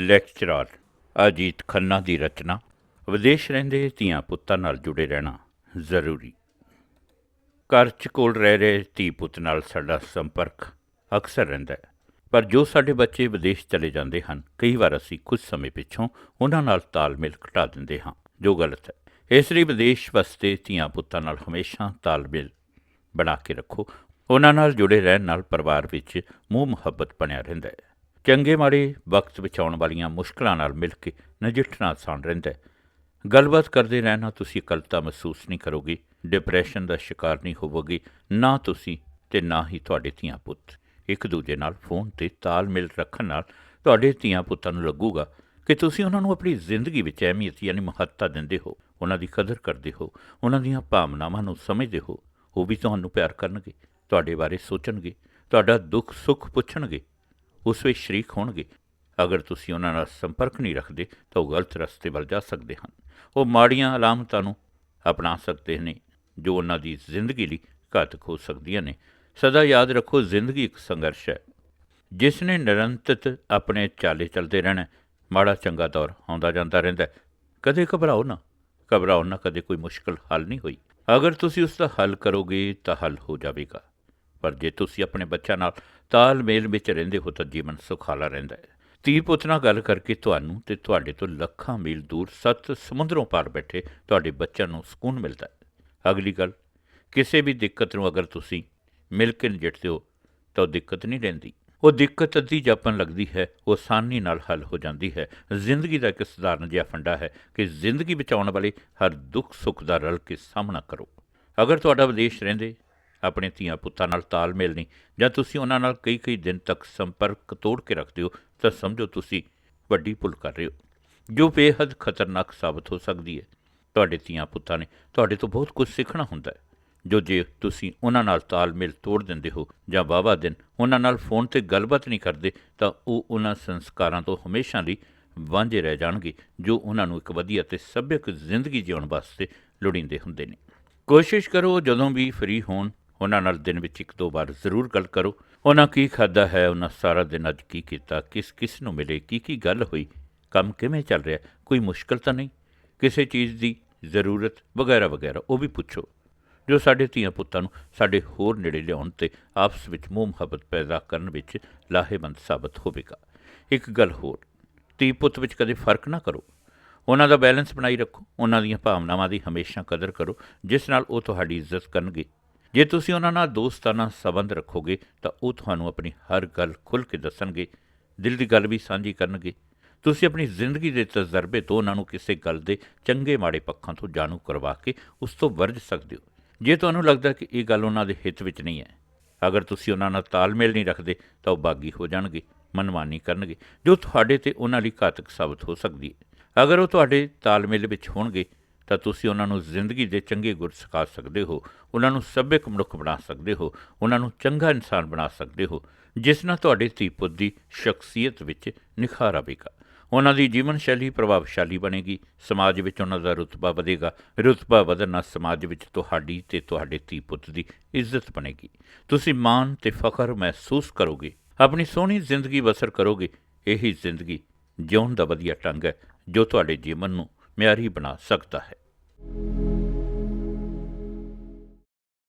Lecturer, Ajit Khanna ਦੀ ਰਚਨਾ, ਵਿਦੇਸ਼ ਰਹਿੰਦੇ ਧੀਆਂ ਪੁੱਤਾਂ ਨਾਲ ਜੁੜੇ ਰਹਿਣਾ ਜ਼ਰੂਰੀ। ਘਰ 'ਚ ਕੋਲ ਰਹਿ ਰਹੇ ਧੀ ਪੁੱਤ ਨਾਲ ਸਾਡਾ ਸੰਪਰਕ ਅਕਸਰ ਰਹਿੰਦਾ ਹੈ, ਪਰ ਜੋ ਸਾਡੇ ਬੱਚੇ ਵਿਦੇਸ਼ ਚਲੇ ਜਾਂਦੇ ਹਨ, ਕਈ ਵਾਰ ਅਸੀਂ ਕੁਝ ਸਮੇਂ ਪਿੱਛੋਂ ਉਹਨਾਂ ਨਾਲ ਤਾਲਮੇਲ ਘਟਾ ਦਿੰਦੇ ਹਾਂ, ਜੋ ਗਲਤ ਹੈ। ਇਸ ਲਈ ਵਿਦੇਸ਼ ਵਸਤੇ ਧੀਆਂ ਪੁੱਤਾਂ ਨਾਲ ਹਮੇਸ਼ਾ ਤਾਲਮੇਲ ਬਣਾ ਕੇ ਰੱਖੋ, ਉਹਨਾਂ ਨਾਲ ਜੁੜੇ ਰਹਿਣ ਨਾਲ ਪਰਿਵਾਰ ਵਿੱਚ ਮੋਹ ਮੁਹੱਬਤ ਬਣਿਆ ਰਹਿੰਦਾ ਹੈ। ਚੰਗੇ ਮਾੜੇ ਵਕਤ ਵਿੱਚ ਆਉਣ ਵਾਲੀਆਂ ਮੁਸ਼ਕਲਾਂ ਨਾਲ ਮਿਲ ਕੇ ਨਜਿੱਠਣਾ ਆਸਾਨ ਰਹਿੰਦਾ ਹੈ। ਗੱਲਬਾਤ ਕਰਦੇ ਰਹਿਣਾ ਤੁਸੀਂ ਇਕੱਲਤਾ ਮਹਿਸੂਸ ਨਹੀਂ ਕਰੋਗੇ ਡਿਪਰੈਸ਼ਨ ਦਾ ਸ਼ਿਕਾਰ ਨਹੀਂ ਹੋਵੋਗੇ, ਨਾ ਤੁਸੀਂ ਤੇ ਨਾ ਹੀ ਤੁਹਾਡੇ ਧੀਆਂ ਪੁੱਤ। ਇੱਕ ਦੂਜੇ ਨਾਲ ਫੋਨ ਤੇ ਤਾਲਮੇਲ ਰੱਖਣ ਨਾਲ ਤੁਹਾਡੇ ਧੀਆਂ ਪੁੱਤਾਂ ਨੂੰ ਲੱਗੂਗਾ ਕਿ ਤੁਸੀਂ ਉਹਨਾਂ ਨੂੰ ਆਪਣੀ ਜ਼ਿੰਦਗੀ ਵਿੱਚ ਅਹਿਮੀਅਤ ਯਾਨੀ ਮਹੱਤਤਾ ਦਿੰਦੇ ਹੋ, ਉਹਨਾਂ ਦੀ ਕਦਰ ਕਰਦੇ ਹੋ, ਉਹਨਾਂ ਦੀਆਂ ਭਾਵਨਾਵਾਂ ਨੂੰ ਸਮਝਦੇ ਹੋ, ਉਹ ਵੀ ਤੁਹਾਨੂੰ ਪਿਆਰ ਕਰਨਗੇ, ਤੁਹਾਡੇ ਬਾਰੇ ਸੋਚਣਗੇ, ਤੁਹਾਡਾ ਦੁੱਖ ਸੁੱਖ ਪੁੱਛਣਗੇ ਉਸ ਵਿੱਚ ਸ਼ਰੀਕ ਹੋਣਗੇ। ਅਗਰ ਤੁਸੀਂ ਉਹਨਾਂ ਨਾਲ ਸੰਪਰਕ ਨਹੀਂ ਰੱਖਦੇ, ਤਾਂ ਉਹ ਗਲਤ ਰਸਤੇ ਵੱਲ ਜਾ ਸਕਦੇ ਹਨ। ਉਹ ਮਾੜੀਆਂ ਅਲਾਮਤਾਂ ਨੂੰ ਅਪਣਾ ਸਕਦੇ ਨੇ, ਜੋ ਉਹਨਾਂ ਦੀ ਜ਼ਿੰਦਗੀ ਲਈ ਘਾਤਕ ਹੋ ਸਕਦੀਆਂ ਨੇ। ਸਦਾ ਯਾਦ ਰੱਖੋ, ਜ਼ਿੰਦਗੀ ਇੱਕ ਸੰਘਰਸ਼ ਹੈ। ਜਿਸ ਨੇ ਨਿਰੰਤਰ ਆਪਣੇ ਚਾਲੇ ਚੱਲਦੇ ਰਹਿਣਾ, ਮਾੜਾ ਚੰਗਾ ਦੌਰ ਆਉਂਦਾ ਜਾਂਦਾ ਰਹਿੰਦਾ ਕਦੇ ਘਬਰਾਓ ਨਾ ਘਬਰਾਓ ਨਾ ਕਦੇ ਕੋਈ ਮੁਸ਼ਕਲ ਹੱਲ ਨਹੀਂ ਹੋਈ। ਅਗਰ ਤੁਸੀਂ ਉਸ ਦਾ ਹੱਲ ਕਰੋਗੇ, ਤਾਂ ਹੱਲ ਹੋ ਜਾਵੇਗਾ। ਪਰ ਜੇ ਤੁਸੀਂ ਆਪਣੇ ਬੱਚਿਆਂ ਨਾਲ ਤਾਲਮੇਲ ਵਿੱਚ ਰਹਿੰਦੇ ਹੋ ਤਾਂ ਜੀਵਨ ਸੁਖਾਲਾ ਰਹਿੰਦਾ ਹੈ। ਧੀ ਪੁੱਤ ਨਾਲ ਗੱਲ ਕਰਕੇ ਤੁਹਾਨੂੰ ਤੇ ਤੁਹਾਡੇ ਤੋਂ ਲੱਖਾਂ ਮੀਲ ਦੂਰ ਸੱਤ ਸਮੁੰਦਰੋਂ ਪਾਰ ਬੈਠੇ ਤੁਹਾਡੇ ਬੱਚਿਆਂ ਨੂੰ ਸਕੂਨ ਮਿਲਦਾ ਹੈ। ਅਗਲੀ ਗੱਲ, ਕਿਸੇ ਵੀ ਦਿੱਕਤ ਨੂੰ ਅਗਰ ਤੁਸੀਂ ਮਿਲ ਕੇ ਨਜਿੱਠਦੇ ਹੋ ਤਾਂ ਉਹ ਦਿੱਕਤ ਨਹੀਂ ਰਹਿੰਦੀ। ਉਹ ਦਿੱਕਤ ਅੱਧੀ ਜਾਪਣ ਲੱਗਦੀ ਹੈ, ਉਹ ਆਸਾਨੀ ਨਾਲ ਹੱਲ ਹੋ ਜਾਂਦੀ ਹੈ। ਜ਼ਿੰਦਗੀ ਦਾ ਇੱਕ ਸਧਾਰਨ ਜਿਹਾ ਫੰਡਾ ਹੈ ਕਿ ਜ਼ਿੰਦਗੀ ਵਿੱਚ ਆਉਣ ਵਾਲੇ ਹਰ ਦੁੱਖ ਸੁੱਖ ਦਾ ਰਲ ਕੇ ਸਾਹਮਣਾ ਕਰੋ। ਅਗਰ ਤੁਹਾਡਾ ਵਿਦੇਸ਼ ਰਹਿੰਦੇ ਆਪਣੇ ਧੀਆਂ ਪੁੱਤਾਂ ਨਾਲ ਤਾਲਮੇਲ ਨਹੀਂ, ਜਾਂ ਤੁਸੀਂ ਉਹਨਾਂ ਨਾਲ ਕਈ ਕਈ ਦਿਨ ਤੱਕ ਸੰਪਰਕ ਤੋੜ ਕੇ ਰੱਖਦੇ ਹੋ, ਤਾਂ ਸਮਝੋ ਤੁਸੀਂ ਵੱਡੀ ਭੁੱਲ ਕਰ ਰਹੇ ਹੋ। ਜੋ ਬੇਹੱਦ ਖਤਰਨਾਕ ਸਾਬਤ ਹੋ ਸਕਦੀ ਹੈ। ਤੁਹਾਡੇ ਧੀਆਂ ਪੁੱਤਾਂ ਨੇ ਤੁਹਾਡੇ ਤੋਂ ਬਹੁਤ ਕੁਝ ਸਿੱਖਣਾ ਹੁੰਦਾ ਹੈ। ਜੋ ਜੇ ਤੁਸੀਂ ਉਹਨਾਂ ਨਾਲ ਤਾਲਮੇਲ ਤੋੜ ਦਿੰਦੇ ਹੋ, ਜਾਂ ਬਾਬਾ ਦਿਨ ਉਹਨਾਂ ਨਾਲ ਫੋਨ ਤੇ ਗੱਲਬਾਤ ਨਹੀਂ ਕਰਦੇ, ਤਾਂ ਉਹ ਉਹਨਾਂ ਸੰਸਕਾਰਾਂ ਤੋਂ ਹਮੇਸ਼ਾ ਲਈ ਵਾਂਝੇ ਰਹਿ ਜਾਣਗੇ, ਜੋ ਉਹਨਾਂ ਨੂੰ ਇੱਕ ਵਧੀਆ ਤੇ ਸੱਭਿਅਕ ਜ਼ਿੰਦਗੀ ਜਿਉਣ ਵਾਸਤੇ ਲੋੜੀਂਦੇ ਹੁੰਦੇ ਨੇ। ਕੋਸ਼ਿਸ਼ ਕਰੋ ਜਦੋਂ ਵੀ ਫ੍ਰੀ ਹੋਣ ਉਹਨਾਂ ਨਾਲ ਦਿਨ ਵਿੱਚ ਇੱਕ ਦੋ ਵਾਰ ਜ਼ਰੂਰ ਗੱਲ ਕਰੋ। ਉਹਨਾਂ ਕੀ ਖਾਦਾ ਹੈ, ਉਹਨਾਂ ਸਾਰਾ ਦਿਨ ਅੱਜ ਕੀ ਕੀਤਾ, ਕਿਸ ਕਿਸ ਨੂੰ ਮਿਲੇ, ਕੀ ਕੀ ਗੱਲ ਹੋਈ, ਕੰਮ ਕਿਵੇਂ ਚੱਲ ਰਿਹਾ, ਕੋਈ ਮੁਸ਼ਕਲ ਤਾਂ ਨਹੀਂ? ਕਿਸੇ ਚੀਜ਼ ਦੀ ਜ਼ਰੂਰਤ ਵਗੈਰਾ ਵਗੈਰਾ, ਉਹ ਵੀ ਪੁੱਛੋ। ਜੋ ਸਾਡੇ ਧੀਆਂ ਪੁੱਤਾਂ ਨੂੰ ਸਾਡੇ ਹੋਰ ਨੇੜੇ ਲਿਆਉਣ ਤੇ ਆਪਸ ਵਿੱਚ ਮੋਹ ਮੁਹੱਬਤ ਪੈਦਾ ਕਰਨ ਵਿੱਚ ਲਾਹੇਵੰਦ ਸਾਬਤ ਹੋਵੇਗਾ। ਇੱਕ ਗੱਲ ਹੋਰ, ਧੀ ਪੁੱਤ ਵਿੱਚ ਕਦੇ ਫ਼ਰਕ ਨਾ ਕਰੋ। ਉਹਨਾਂ ਦਾ ਬੈਲੈਂਸ ਬਣਾਈ ਰੱਖੋ, ਉਹਨਾਂ ਦੀਆਂ ਭਾਵਨਾਵਾਂ ਦੀ ਹਮੇਸ਼ਾ ਕਦਰ ਕਰੋ, ਜਿਸ ਨਾਲ ਉਹ ਤੁਹਾਡੀ ਇੱਜ਼ਤ ਕਰਨਗੇ। ਜੇ ਤੁਸੀਂ ਉਹਨਾਂ ਨਾਲ ਦੋਸਤਾਨਾ ਸਬੰਧ ਰੱਖੋਗੇ, ਤਾਂ ਉਹ ਤੁਹਾਨੂੰ ਆਪਣੀ ਹਰ ਗੱਲ ਖੁੱਲ੍ਹ ਕੇ ਦੱਸਣਗੇ, ਦਿਲ ਦੀ ਗੱਲ ਵੀ ਸਾਂਝੀ ਕਰਨਗੇ। ਤੁਸੀਂ ਆਪਣੀ ਜ਼ਿੰਦਗੀ ਦੇ ਤਜਰਬੇ ਤੋਂ ਉਹਨਾਂ ਨੂੰ ਕਿਸੇ ਗੱਲ ਦੇ ਚੰਗੇ ਮਾੜੇ ਪੱਖਾਂ ਤੋਂ ਜਾਣੂ ਕਰਵਾ ਕੇ ਉਸ ਤੋਂ ਵਰਜ ਸਕਦੇ ਹੋ। ਜੇ ਤੁਹਾਨੂੰ ਲੱਗਦਾ ਕਿ ਇਹ ਗੱਲ ਉਹਨਾਂ ਦੇ ਹਿੱਤ ਵਿੱਚ ਨਹੀਂ ਹੈ, ਅਗਰ ਤੁਸੀਂ ਉਹਨਾਂ ਨਾਲ ਤਾਲਮੇਲ ਨਹੀਂ ਰੱਖਦੇ, ਤਾਂ ਉਹ ਬਾਗੀ ਹੋ ਜਾਣਗੇ, ਮਨਮਾਨੀ ਕਰਨਗੇ, ਜੋ ਤੁਹਾਡੇ ਤੇ ਉਹਨਾਂ ਲਈ ਘਾਤਕ ਸਾਬਤ ਹੋ ਸਕਦੀ ਹੈ। ਅਗਰ ਉਹ ਤੁਹਾਡੇ ਤਾਲਮੇਲ ਵਿੱਚ ਹੋਣਗੇ ਤਾਂ ਤੁਸੀਂ ਉਹਨਾਂ ਨੂੰ ਜ਼ਿੰਦਗੀ ਦੇ ਚੰਗੇ ਗੁਰ ਸਿਖਾ ਸਕਦੇ ਹੋ, ਉਹਨਾਂ ਨੂੰ ਸੱਭਿਅਕ ਮਨੁੱਖ ਬਣਾ ਸਕਦੇ ਹੋ, ਉਹਨਾਂ ਨੂੰ ਚੰਗਾ ਇਨਸਾਨ ਬਣਾ ਸਕਦੇ ਹੋ, ਜਿਸ ਨਾਲ ਤੁਹਾਡੇ ਧੀ ਪੁੱਤ ਦੀ ਸ਼ਖਸੀਅਤ ਵਿੱਚ ਨਿਖਾਰ ਆਵੇਗਾ। ਉਹਨਾਂ ਦੀ ਜੀਵਨ ਸ਼ੈਲੀ ਪ੍ਰਭਾਵਸ਼ਾਲੀ ਬਣੇਗੀ, ਸਮਾਜ ਵਿੱਚ ਉਹਨਾਂ ਦਾ ਰੁਤਬਾ ਵਧੇਗਾ, ਰੁਤਬਾ ਵਧਣ ਨਾਲ ਸਮਾਜ ਵਿੱਚ ਤੁਹਾਡੀ ਤੇ ਤੁਹਾਡੇ ਧੀ ਪੁੱਤ ਦੀ ਇੱਜ਼ਤ ਬਣੇਗੀ। ਤੁਸੀਂ ਮਾਣ ਤੇ ਫਖਰ ਮਹਿਸੂਸ ਕਰੋਗੇ, ਆਪਣੀ ਸੋਹਣੀ ਜ਼ਿੰਦਗੀ ਬਸਰ ਕਰੋਗੇ, ਇਹੀ ਜ਼ਿੰਦਗੀ ਜਿਉਣ ਦਾ ਵਧੀਆ ਢੰਗ ਹੈ ਜੋ ਤੁਹਾਡੇ ਜੀਵਨ ਨੂੰ ਮਿਆਰੀ ਬਣਾ ਸਕਦਾ ਹੈ।